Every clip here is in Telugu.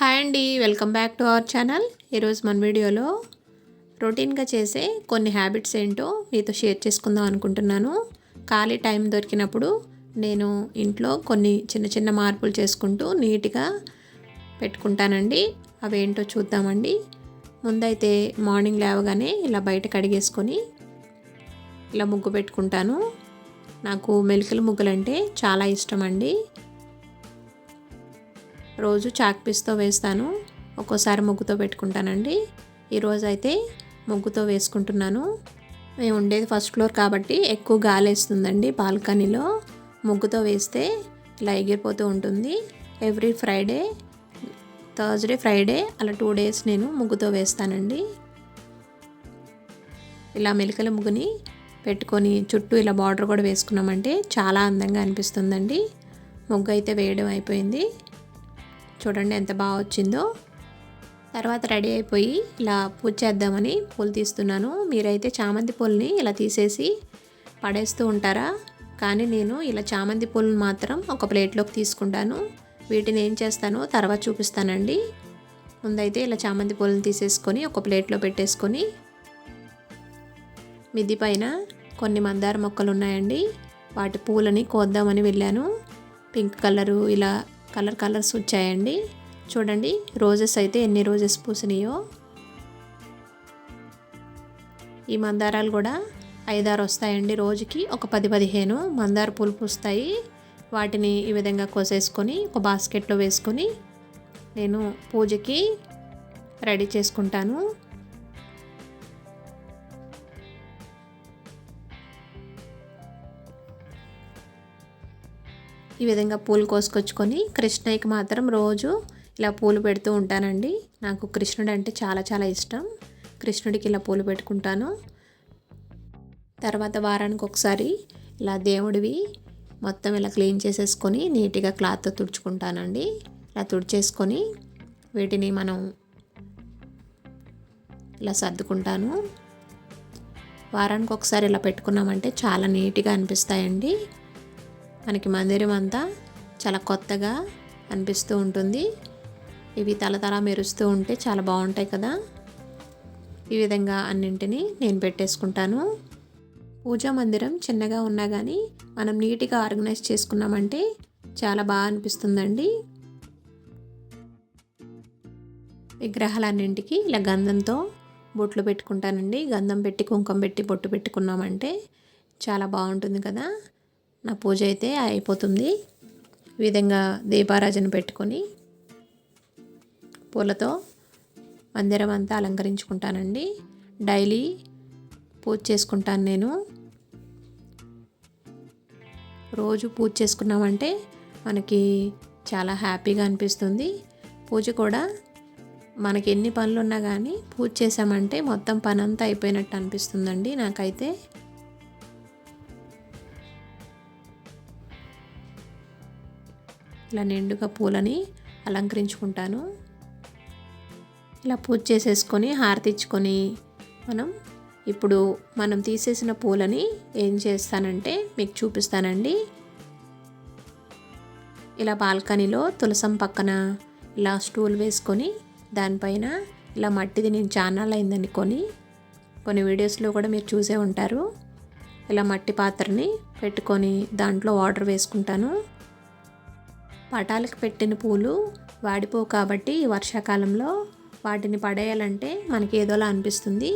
హాయ్ అండి welcome back to our channel. ఈరోజు మన వీడియోలో రొటీన్గా చేసే కొన్ని హ్యాబిట్స్ ఏంటో మీతో షేర్ చేసుకుందాం అనుకుంటున్నాను. ఖాళీ టైం దొరికినప్పుడు నేను ఇంట్లో కొన్ని చిన్న చిన్న మార్పులు చేసుకుంటూ నీట్గా పెట్టుకుంటానండి. అవేంటో చూద్దామండి. ముందైతే మార్నింగ్ లేవగానే ఇలా బయట కడిగేసుకొని ఇలా ముగ్గు పెట్టుకుంటాను. నాకు మెలికల ముగ్గులంటే చాలా ఇష్టం అండి రోజు చాక్ పీస్తో వేస్తాను. ఒక్కోసారి ముగ్గుతో పెట్టుకుంటానండి. ఈరోజు అయితే ముగ్గుతో వేసుకుంటున్నాను. మేము ఉండేది ఫస్ట్ ఫ్లోర్ కాబట్టి ఎక్కువ గాలి వేస్తుందండి బాల్కనీలో. ముగ్గుతో వేస్తే ఇలా ఎగిరిపోతూ ఉంటుంది. ఎవ్రీ ఫ్రైడే థర్స్డే ఫ్రైడే అలా టూ డేస్ నేను ముగ్గుతో వేస్తానండి. ఇలా మెలికల ముగ్గుని పెట్టుకొని చుట్టూ ఇలా బార్డర్ కూడా వేసుకున్నామంటే చాలా అందంగా అనిపిస్తుందండి. ముగ్గు అయితే వేయడం అయిపోయింది. చూడండి ఎంత బాగా వచ్చిందో. తర్వాత రెడీ అయిపోయి ఇలా పూజ చేద్దామని పూలు తీస్తున్నాను. మీరైతే చామంతి పూలని ఇలా తీసేసి పడేస్తూ ఉంటారా? కానీ నేను ఇలా చామంతి పూలను మాత్రం ఒక ప్లేట్లోకి తీసుకుంటాను. వీటిని ఏం చేస్తానో తర్వాత చూపిస్తానండి. ముందైతే ఇలా చామంతి పూలను తీసేసుకొని ఒక ప్లేట్లో పెట్టేసుకొని మిద్ది పైన కొన్ని మందార మొక్కలు ఉన్నాయండి. వాటి పూలని కోద్దామని వెళ్ళాను. పింక్ కలరు ఇలా కలర్ కలర్స్ వచ్చాయండి. చూడండి రోజెస్ అయితే ఎన్ని రోజెస్ పూసినాయో. ఈ మందారాలు కూడా ఐదారు వస్తాయండి రోజుకి. ఒక పది పదిహేను మందార పూలు పూస్తాయి. వాటిని ఈ విధంగా కోసేసుకొని ఒక బాస్కెట్లో వేసుకొని నేను పూజకి రెడీ చేసుకుంటాను. ఈ విధంగా పూలు కోసుకొచ్చుకొని కృష్ణయ్యకి మాత్రం రోజు ఇలా పూలు పెడుతూ ఉంటానండి. నాకు కృష్ణుడు అంటే చాలా చాలా ఇష్టం. కృష్ణుడికి ఇలా పూలు పెట్టుకుంటాను. తర్వాత వారానికి ఒకసారి ఇలా దేవుడివి మొత్తం ఇలా క్లీన్ చేసేసుకొని నీట్గా క్లాత్తో తుడుచుకుంటానండి. ఇలా తుడిచేసుకొని వీటిని మనం ఇలా సర్దుకుంటాను. వారానికి ఒకసారి ఇలా పెట్టుకున్నామంటే చాలా నీట్గా అనిపిస్తాయండి. మనకి మందిరం అంతా చాలా కొత్తగా అనిపిస్తూ ఉంటుంది. ఇవి తలతల మెరుస్తూ ఉంటే చాలా బాగుంటాయి కదా. ఈ విధంగా అన్నింటినీ నేను పెట్టేసుకుంటాను. పూజా మందిరం చిన్నగా ఉన్నా కానీ మనం నీట్గా ఆర్గనైజ్ చేసుకున్నామంటే చాలా బాగా అనిపిస్తుందండి. విగ్రహాలన్నింటికి ఇలా గంధంతో బొట్లు పెట్టుకుంటానండి. గంధం పెట్టి కుంకుమ పెట్టి బొట్టు పెట్టుకున్నామంటే చాలా బాగుంటుంది కదా. నా పూజ అయితే అయిపోతుంది. ఈ విధంగా దీపారాజన పెట్టుకొని పూలతో మందిరం అంతా అలంకరించుకుంటానండి. డైలీ పూజ చేసుకుంటాను నేను. రోజు పూజ చేసుకున్నామంటే మనకి చాలా హ్యాపీగా అనిపిస్తుంది. పూజ కూడా మనకి ఎన్ని పనులు ఉన్నా కానీ పూజ చేసామంటే మొత్తం పని అంతా అయిపోయినట్టు అనిపిస్తుందండి నాకైతే. ఇలా నిండుగా పూలని అలంకరించుకుంటాను. ఇలా పూజ చేసేసుకొని హారతిచ్చుకొని మనం ఇప్పుడు మనం తీసేసిన పూలని ఏం చేస్తానంటే మీకు చూపిస్తానండి. ఇలా బాల్కనీలో తులసం పక్కన ఇలా స్టూల్ వేసుకొని దానిపైన ఇలా మట్టిది నేను ఛానల్ అయిందనుకొని కొన్ని వీడియోస్లో కూడా మీరు చూసే ఉంటారు. ఇలా మట్టి పాత్రని పెట్టుకొని దాంట్లో వాటర్ వేసుకుంటాను. పటాలకు పెట్టిన పూలు వాడిపోవు కాబట్టి వర్షాకాలంలో వాటిని పడేయాలంటే మనకి ఏదోలా అనిపిస్తుంది.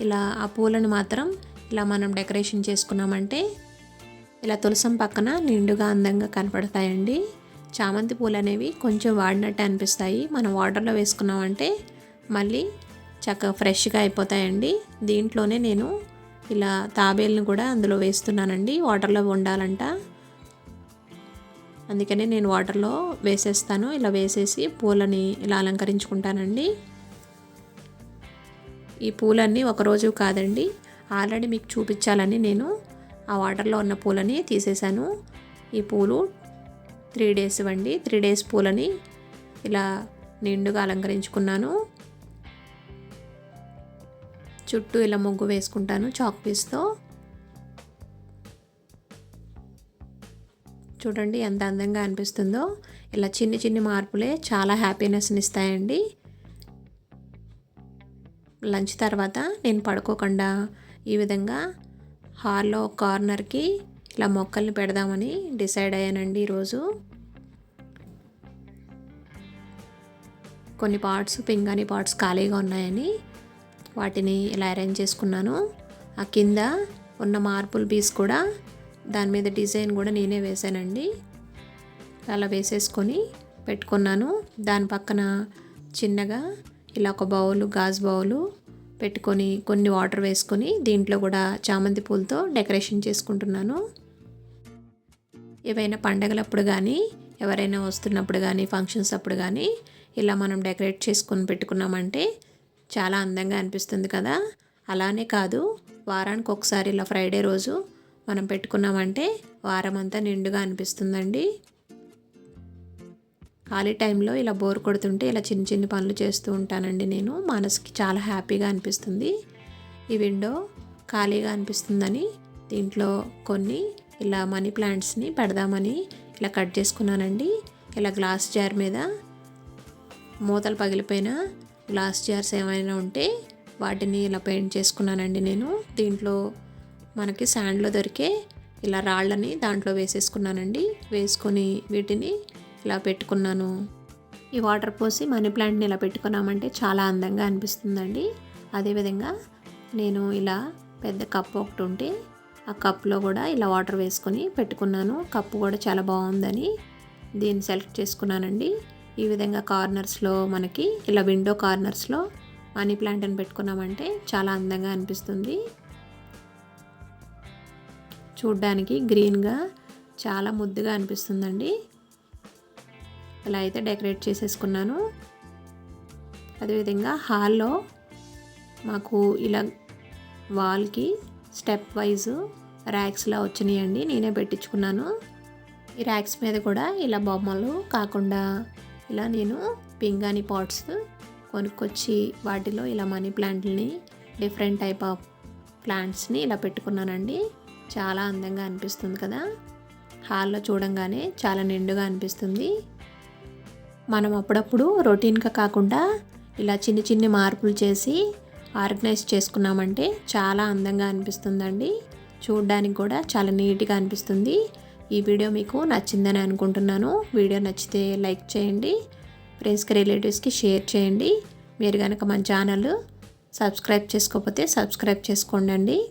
ఇలా ఆ పూలను మాత్రం ఇలా మనం డెకరేషన్ చేసుకున్నామంటే ఇలా తులసం పక్కన నిండుగా అందంగా కనపడతాయండి. చామంతి పూలు అనేవి కొంచెం వాడినట్టు అనిపిస్తాయి. మనం వాటర్లో వేసుకున్నామంటే మళ్ళీ చక్కగా ఫ్రెష్గా అయిపోతాయండి. దీంట్లోనే నేను ఇలా తాబేల్ని కూడా అందులో వేస్తున్నానండి. వాటర్లో వండాలంట. అందుకనే నేను వాటర్లో వేసేస్తాను. ఇలా వేసేసి పూలని ఇలా అలంకరించుకుంటానండి. ఈ పూలన్నీ ఒకరోజు కాదండి. ఆల్రెడీ మీకు చూపించాలని నేను ఆ వాటర్లో ఉన్న పూలని తీసేశాను. ఈ పూలు త్రీ డేస్ ఇవ్వండి. త్రీ డేస్ పూలని ఇలా నిండుగా అలంకరించుకున్నాను. చుట్టూ ఇలా ముగ్గు వేసుకుంటాను చాక్ పీస్తో. చూడండి ఎంత అందంగా అనిపిస్తుందో. ఇలా చిన్ని చిన్ని మార్పులే చాలా హ్యాపీనెస్ని ఇస్తాయండి. లంచ్ తర్వాత నేను పడుకోకుండా ఈ విధంగా హాల్లో కార్నర్కి ఇలా మొక్కల్ని పెడదామని డిసైడ్ అయ్యానండి ఈరోజు. కొన్ని పార్ట్స్ పింగాణి పార్ట్స్ ఖాళీగా ఉన్నాయని వాటిని ఇలా అరేంజ్ చేసుకున్నాను. ఆ కింద ఉన్న మార్పుల్ పీస్ కూడా దాని మీద డిజైన్ కూడా నేనే వేసానండి అలా వేసేసుకొని పెట్టుకున్నాను. దాని పక్కన చిన్నగా ఇలా ఒక బౌలు గాజు బౌలు పెట్టుకొని కొన్ని వాటర్ వేసుకొని దీంట్లో కూడా చామంతి పూలతో డెకరేషన్ చేసుకుంటున్నాను. ఏవైనా పండగలప్పుడు కానీ ఎవరైనా వస్తున్నప్పుడు కానీ ఫంక్షన్స్ అప్పుడు కానీ ఇలా మనం డెకరేట్ చేసుకొని పెట్టుకున్నామంటే చాలా అందంగా అనిపిస్తుంది కదా. అలానే కాదు వారానికి ఒకసారి ఇలా ఫ్రైడే రోజు మనం పెట్టుకున్నామంటే వారం అంతా నిండుగా అనిపిస్తుందండి. ఖాళీ టైంలో ఇలా బోర్ కొడుతుంటే ఇలా చిన్న చిన్న పనులు చేస్తూ ఉంటానండి నేను. మనసుకి చాలా హ్యాపీగా అనిపిస్తుంది. ఈ విండో ఖాళీగా అనిపిస్తుందని దీంట్లో కొన్ని ఇలా మనీ ప్లాంట్స్ని పెడదామని ఇలా కట్ చేసుకున్నానండి. ఇలా గ్లాస్ జార్ మీద మూతలు పగిలిపోయిన గ్లాస్ జార్స్ ఏమైనా ఉంటే వాటిని ఇలా పెయింట్ చేసుకున్నానండి నేను. దీంట్లో మనకి శాండ్లో దొరికే ఇలా రాళ్ళని దాంట్లో వేసేసుకున్నానండి. వేసుకొని వీటిని ఇలా పెట్టుకున్నాను. ఈ వాటర్ పోసి మనీ ప్లాంట్ని ఇలా పెట్టుకున్నామంటే చాలా అందంగా అనిపిస్తుందండి. అదేవిధంగా నేను ఇలా పెద్ద కప్ ఒకటి ఉంటే ఆ కప్లో కూడా ఇలా వాటర్ వేసుకొని పెట్టుకున్నాను. కప్పు కూడా చాలా బాగుందని దీన్ని సెలెక్ట్ చేసుకున్నానండి. ఈ విధంగా కార్నర్స్లో మనకి ఇలా విండో కార్నర్స్లో మనీ ప్లాంట్ని పెట్టుకున్నామంటే చాలా అందంగా అనిపిస్తుంది. చూడ్డానికి గ్రీన్గా చాలా ముద్దుగా అనిపిస్తుందండి. ఇలా అయితే డెకరేట్ చేసేసుకున్నాను. అదేవిధంగా హాల్లో మాకు ఇలా వాల్కి స్టెప్ వైజ్ ర్యాక్స్లా వచ్చినాయండి నేనే పెట్టించుకున్నాను. ఈ ర్యాక్స్ మీద కూడా ఇలా బొమ్మలు కాకుండా ఇలా నేను పింగాని పాట్స్ కొనుక్కొచ్చి వాటిలో ఇలా మనీ ప్లాంట్ని డిఫరెంట్ టైప్ ఆఫ్ ప్లాంట్స్ని ఇలా పెట్టుకున్నానండి. చాలా అందంగా అనిపిస్తుంది కదా? హాల్లో చూడంగానే చాలా నిండుగా అనిపిస్తుంది. మనం అప్పుడప్పుడు రొటీన్గా కాకుండా ఇలా చిన్ని చిన్ని మార్పులు చేసి ఆర్గనైజ్ చేసుకున్నామంటే చాలా అందంగా అనిపిస్తుందండి. చూడడానికి కూడా చాలా నీట్గా అనిపిస్తుంది. ఈ వీడియో మీకు నచ్చిందని అనుకుంటున్నాను. వీడియో నచ్చితే లైక్ చేయండి. ఫ్రెండ్స్కి రిలేటివ్స్కి షేర్ చేయండి. మీరు కనుక మన ఛానల్ సబ్స్క్రైబ్ చేసుకోకపోతే సబ్స్క్రైబ్ చేసుకోండి